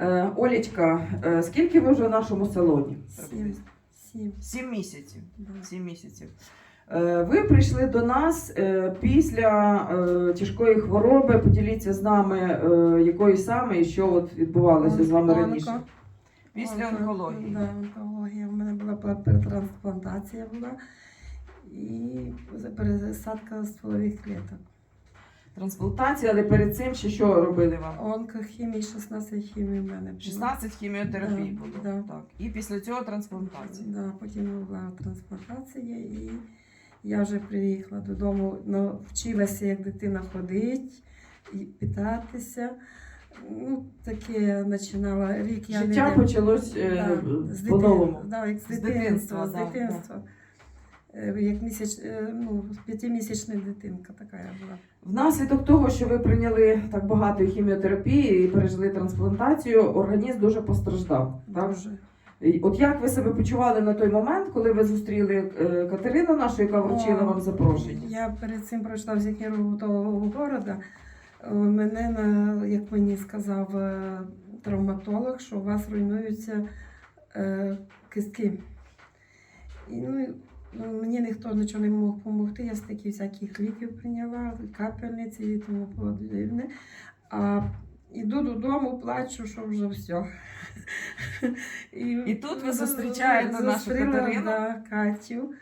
Е, Олічка, е, скільки ви вже в нашому салоні? Сім. Сім. Сім місяців. Да. Сім місяців. Е, Ви прийшли до нас після тяжкої хвороби. Поділіться з нами, якої саме і що от відбувалося з вами раніше. Після онкології. Да, онкологія. У мене була перетрансплантація була і пересадка стволових кліток. Трансплантація, але перед цим ще що робили вам? Онкохімії, 16 хімій в мене було. 16 хіміотерапій Да, було. да. Так. І після цього трансплантація. Да, потім була трансплантація і я вже приїхала додому, ну, вчилася як дитина ходити і питатися. Ну, таке починала рік. Я Життя не... почалось е, Да, з по-новому. Да, як з З дитинства. дитинства, З да, дитинства. Е, Як місяць, е, ну, п'ятимісячна дитинка така я була. Внаслідок того, що ви прийняли так багато хіміотерапії і пережили трансплантацію, організм дуже постраждав. Так? Дуже. От як ви себе почували на той момент, коли ви зустріли е, Катерину нашу, яка вручила О, вам запрошення? Я перед цим пройшла всі хірургу того города. Мене, на, як мені сказав травматолог, що у вас руйнуються кістки. І, ну, мені ніхто нічого не мог допомогти. Я стільки всяких ліків прийняла, капельниці і тому подібне. А іду додому, плачу, що вже все. І тут ви зустрічаєте нашу Катерину? Да, Катю.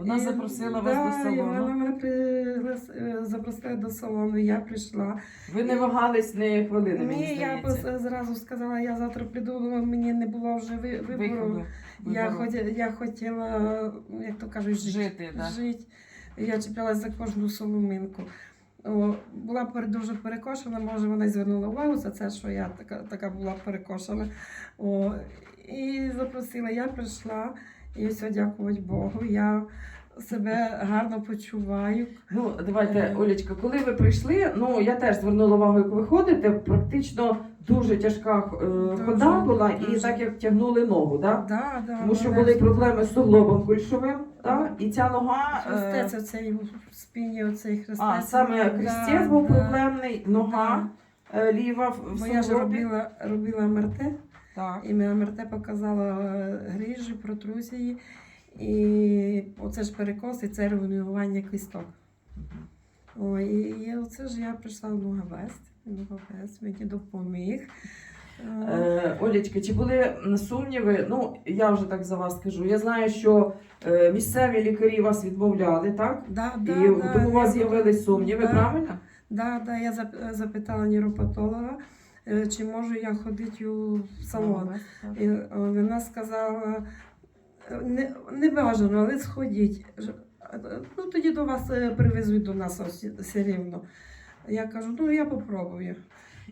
Вона І- запросила да, вас до і Вона мене приглас... е, запросила до салону, я прийшла. Ви не вагались не хвилини, мені Ні, я здається. пос- зразу сказала, я завтра прийду, мені не було вже ви- вибору. Виходу. Я, хотіла, я хотіла, як то кажуть, жити. Жити, да. жити. Я чіплялася за кожну соломинку. О, була дуже перекошена, може вона й звернула увагу за це, що я така, така була перекошена. О, і запросила, я прийшла, і все, дякувати Богу. Я себе гарно почуваю. Ну, давайте, Е. Олечка, коли ви прийшли, ну я теж звернула увагу, як ви ходите, практично дуже тяжка е, хода була, і так як тягнули ногу, да? Да, да, тому що були проблеми з суглобом кульшовим, да? і ця нога. е, Хрестець оцей в спині, оцей хрестець. А, саме Да, був да. проблемний, нога е, ліва в Бо я ж суглобі. робила, робила МРТ, Так. і мене МРТ показала е, грижі, протрузії, і оце ж перекос, і це руйнування кісток. Ой, і, і оце ж я прийшла в Нугавест, Нугавест мені допоміг. Е, Олечка, чи були сумніви? Ну, я вже так за вас скажу. Я знаю, що е, місцеві лікарі вас відмовляли, так? Да, І да, да, тому у вас з'явились сумніви, Да. правильно? Да, да, я запитала нейропатолога, е, чи можу я ходити у салон. І е, вона сказала, не, не бажано, але сходіть. Ну, тоді до вас е, привезуть до нас все рівно. Я кажу, ну я попробую.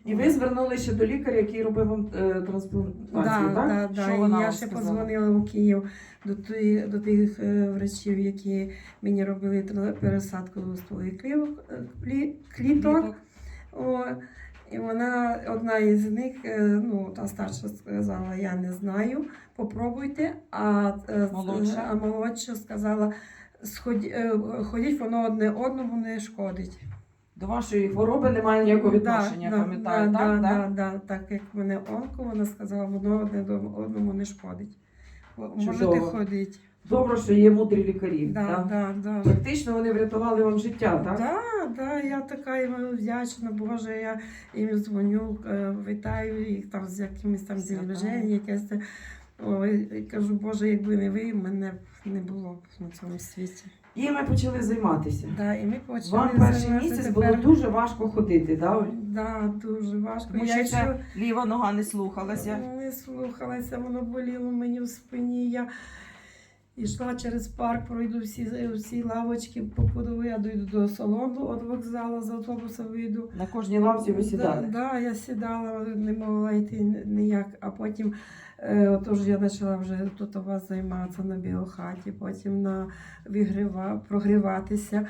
І ви звернулися до лікаря, який робив вам е, трансплантацію, Да, так? да, да. Що вона я ще сказала? подзвонила у Київ до, тих, до тих е, врачів, які мені робили пересадку стволових кліток, е, клі- кліток. О, і вона, одна із них, е, ну, та старша сказала, я не знаю, попробуйте. А, е, Молодша? а молодша сказала, «Сходь- е, ходіть, воно одне одному не шкодить. До вашої хвороби немає ніякого відношення, да, пам'ятаю, да, так? да, так? да, да, так як мене онко, вона сказала, воно одне одному не шкодить. Можете ходити. Добре, що є мудрі лікарі. Да, так? да, да. Практично вони врятували вам життя, так? Да, да, я така їм вдячна, Боже, я їм дзвоню, е, вітаю їх там з якимись там зілежень, якесь. Ой, кажу, Боже, якби не ви, мене б не було б на цьому світі. І ми почали займатися. Да, і ми почали Вам перший місяць тепер. було дуже важко ходити, да, Оль? Да, дуже важко. Тому я ще ліва нога не слухалася. не слухалася, воно боліло мені в спині. Я йшла через парк, пройду всі, всі лавочки, покуди я дойду до салону від вокзалу, з автобуса вийду. На кожній лавці ви сідали. Да, да, я сідала, не могла йти ніяк, а потім е, отож я почала вже тут у вас займатися на біохаті, потім на вігрива, прогріватися.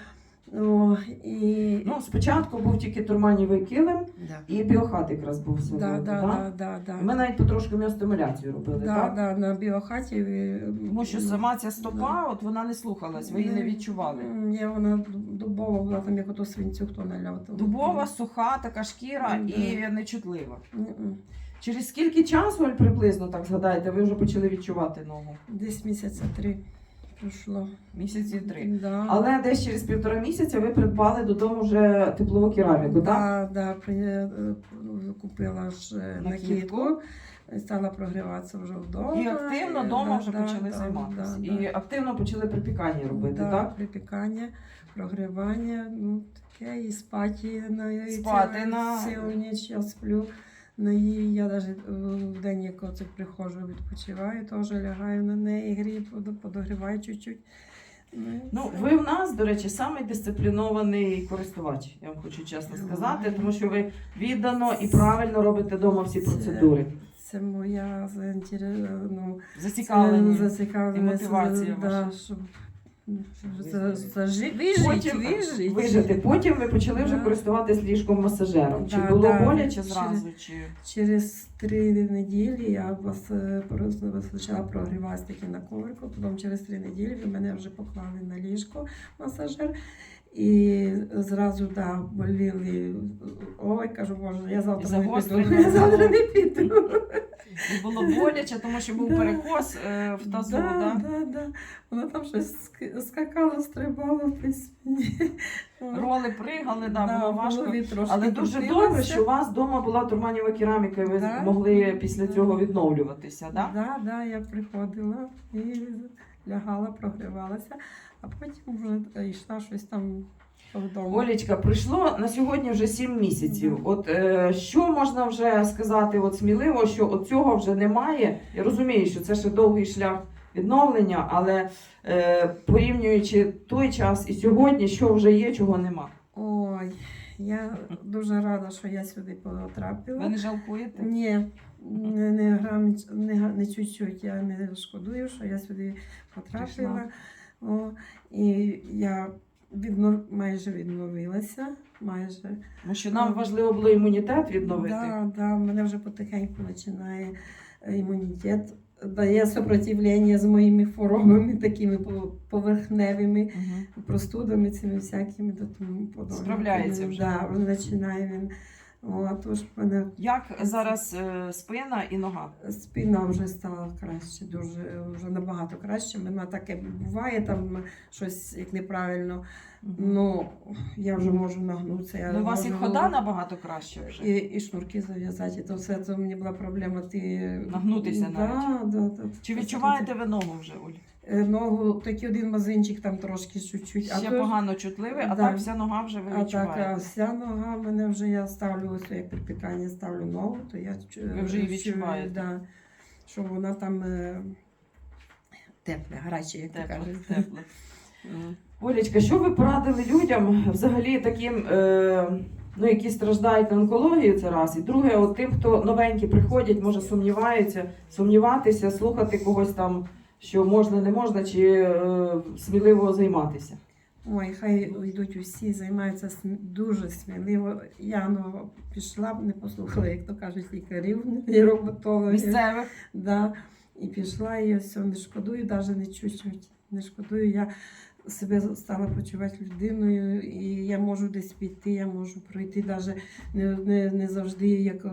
О, і... Ну, спочатку був тільки турманівий килим да. і біохат якраз був Да, сьогодні. да, да, да, да. Ми навіть потрошку міостимуляцію робили, Да, так? да, на біохаті. е, Тому що сама ця стопа, от вона не слухалась, ви її не відчували. Ні, вона дубова була, там як ото свинцю хто наляв. там. Дубова, суха, така шкіра Да. і нечутлива. М-м. Через скільки часу, Оль, приблизно, так згадаєте, ви вже почали відчувати ногу? Десь місяця три пройшло. Місяці три. Да. Але десь через півтора місяця ви придбали додому вже теплову кераміку, так? да, да, при, е, купила ж е, Накидку. стала прогріватися вже вдома. І активно вдома Да, вже да, почали да, займатися. да, І да. активно почали припікання робити, да, так? Припікання, прогрівання, ну таке, і спати на Спати на- цілу ніч я сплю. На її я навіть в день, як оце приходжу, відпочиваю, теж лягаю на неї, грію, под- подогріваю чуть-чуть. Ну, Ну, ви в нас, до речі, самий дисциплінований користувач, я вам хочу чесно сказати, тому що ви віддано і правильно робите вдома всі процедури. Це моя заінтере- ну, Зацікавлені. Це зацікавленість, і мотивація да, ваша. щоб щоб Ви за, знаєте. за, жи- вижить, Потім вижить. вижити. Потім ви почали вже Да. користуватись ліжком масажером. Чи Да, було да. боляче зразу? Чи Через три неділі я вас е, просто почала прогріватися таки на коврику, потім через три неділі ви мене вже поклали на ліжко масажер. І зразу да, боліли. Ой, кажу, боже, я завтра не загострення піду. Я завтра не піду. І було боляче, тому що був перекос е, в тазу, да, да? да, да. Вона там щось sk- скакала, стрибала при спині. роли пригали, да, було важко. Але дуже добре, що у вас вдома була турманєва кераміка, і ви Да. могли після цього відновлюватися, да? Да, да, я приходила і лягала, прогрівалася, а потім вже йшла щось там. Олічка, пройшло на сьогодні вже 7 місяців. От е, що можна вже сказати от сміливо, що от цього вже немає. Я розумію, що це ще довгий шлях відновлення, але е, порівнюючи той час і сьогодні, що вже є, чого нема. Ой, я дуже рада, що я сюди потрапила. Ви не жалкуєте? Ні, не, не, грам, не, не чуть-чуть. Я не шкодую, що я сюди потрапила. О, і я віднов, майже відновилася. Майже. Тому що нам важливо було імунітет відновити. Да, да, мене вже потихеньку починає е, імунітет. Дає сопротивлення з моїми хворобами, такими по- поверхневими угу. простудами, цими всякими тому подобне. Справляється вже. Да, він починає він. О, тож мене Як зараз е, спина і нога? спина вже стала краще, дуже вже набагато краще. Мене таке буває, там щось як неправильно. Ну я вже можу нагнутися. Я Ну, у вас і можу- хода набагато краще вже. І, і шнурки зав'язати. То все це мені була проблема. Ти Нагнутися да, навіть. Да, да. Чи відчуваєте ви ногу вже, Оль? Е, ногу, такий один мазинчик там трошки чуть-чуть. Ще то погано чутливий, а Да. так вся нога вже ви А так, а вся нога мене вже я ставлю ось як припікання, ставлю ногу, то я Ви вже її відчуваєте. Да, що вона там е, тепла, гаряча, як Тепло, кажеш. тепло. Олечка, що ви порадили людям взагалі таким, е, ну, які страждають на онкологію, це раз. І друге, от тим, хто новенькі приходять, може сумніваються, сумніватися, слухати когось там, що можна, не можна, чи е, сміливо займатися. Ой, хай йдуть усі, займаються см- дуже сміливо. Я ну, пішла, б, не послухала, як то кажуть, лікарів і роботологів. Місцевих. Да. І пішла, і все, не шкодую, навіть не чуть-чуть. Не шкодую. Я себе стала почувати людиною, і я можу десь піти, я можу пройти, навіть не, не, не завжди, як е,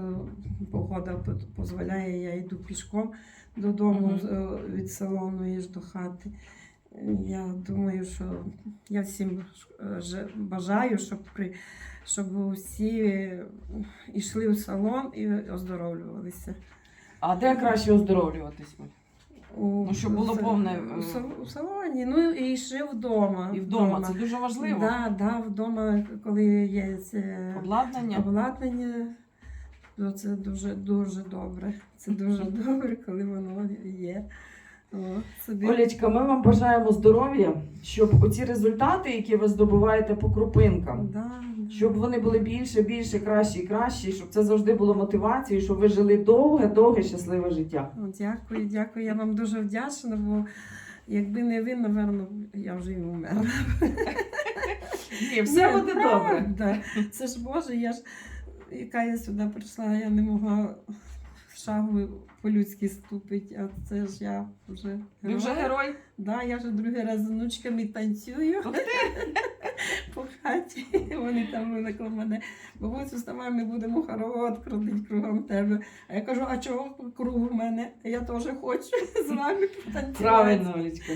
погода дозволяє, я йду пішком додому з- е, від салону і ж до хати. Я думаю, що я всім е, бажаю, щоб при щоб усі йшли в салон і оздоровлювалися. А де краще оздоровлюватись? У, Ну, щоб було повне, у, е, сал- у салоні. Ну і ще вдома. І вдома. Це дуже важливо. Да, да, вдома, коли є це Обладнання. обладнання, то це дуже дуже добре. Це дуже добре, коли воно є. О, собі. Олечка, ми вам бажаємо здоров'я, щоб оці результати, які ви здобуваєте по крупинкам, да. Щоб вони були більше, більше, кращі і кращі, щоб це завжди було мотивацією, щоб ви жили довге, довге, щасливе життя. О, Дякую, дякую. Я вам дуже вдячна, бо якби не ви, напевно, я вже й умерла. Ні, все Ні, буде добре. Це ж Боже, я ж яка я сюди прийшла, я не могла шагу по-людськи ступить, а це ж я вже Ви вже герой? Да, я вже другий раз з внучками танцюю по хаті. Вони там виникли мене. Бабусю, вставай, ми будемо хоровод крутити кругом тебе. А я кажу, а чого круг у мене? Я теж хочу з вами потанцювати. Правильно, Олечка.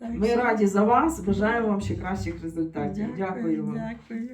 Ми раді за вас. Бажаємо вам ще кращих результатів. Дякую вам. Дякую.